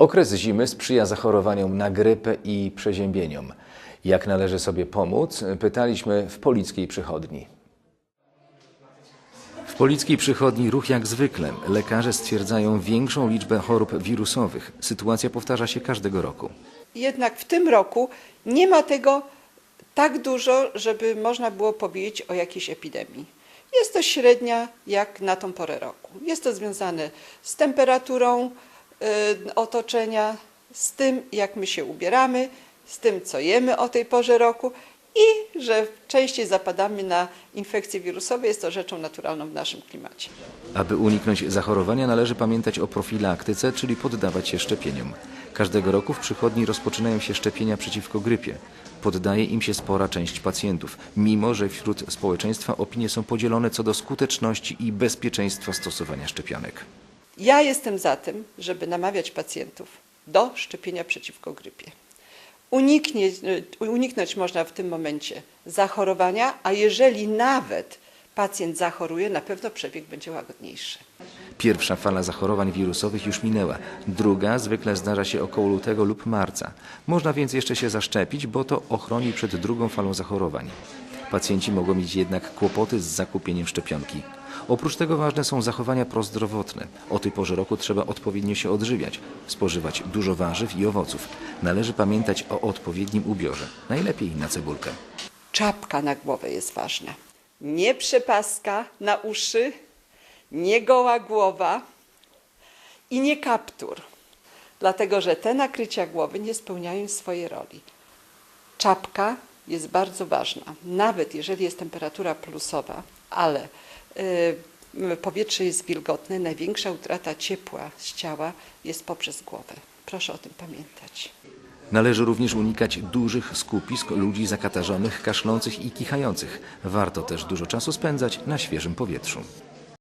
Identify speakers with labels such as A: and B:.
A: Okres zimy sprzyja zachorowaniom na grypę i przeziębieniom. Jak należy sobie pomóc? Pytaliśmy w polickiej przychodni. W polickiej przychodni ruch jak zwykle. Lekarze stwierdzają większą liczbę chorób wirusowych. Sytuacja powtarza się każdego roku.
B: Jednak w tym roku nie ma tego tak dużo, żeby można było powiedzieć o jakiejś epidemii. Jest to średnia jak na tą porę roku. Jest to związane z temperaturą otoczenia, z tym jak my się ubieramy, z tym co jemy o tej porze roku i że częściej zapadamy na infekcje wirusowe. Jest to rzeczą naturalną w naszym klimacie.
A: Aby uniknąć zachorowania, należy pamiętać o profilaktyce, czyli poddawać się szczepieniom. Każdego roku w przychodni rozpoczynają się szczepienia przeciwko grypie. Poddaje im się spora część pacjentów, mimo że wśród społeczeństwa opinie są podzielone co do skuteczności i bezpieczeństwa stosowania szczepionek.
B: Ja jestem za tym, żeby namawiać pacjentów do szczepienia przeciwko grypie. Uniknie, uniknąć można w tym momencie zachorowania, a jeżeli nawet pacjent zachoruje, na pewno przebieg będzie łagodniejszy.
A: Pierwsza fala zachorowań wirusowych już minęła. Druga zwykle zdarza się około lutego lub marca. Można więc jeszcze się zaszczepić, bo to ochroni przed drugą falą zachorowań. Pacjenci mogą mieć jednak kłopoty z zakupieniem szczepionki. Oprócz tego ważne są zachowania prozdrowotne. O tej porze roku trzeba odpowiednio się odżywiać, spożywać dużo warzyw i owoców. Należy pamiętać o odpowiednim ubiorze, najlepiej na cebulkę.
B: Czapka na głowę jest ważna. Nie przepaska na uszy, nie goła głowa i nie kaptur, dlatego że te nakrycia głowy nie spełniają swojej roli. Czapka jest bardzo ważna, nawet jeżeli jest temperatura plusowa, ale y, powietrze jest wilgotne, największa utrata ciepła z ciała jest poprzez głowę. Proszę o tym pamiętać.
A: Należy również unikać dużych skupisk ludzi zakatarzonych, kaszlących i kichających. Warto też dużo czasu spędzać na świeżym powietrzu.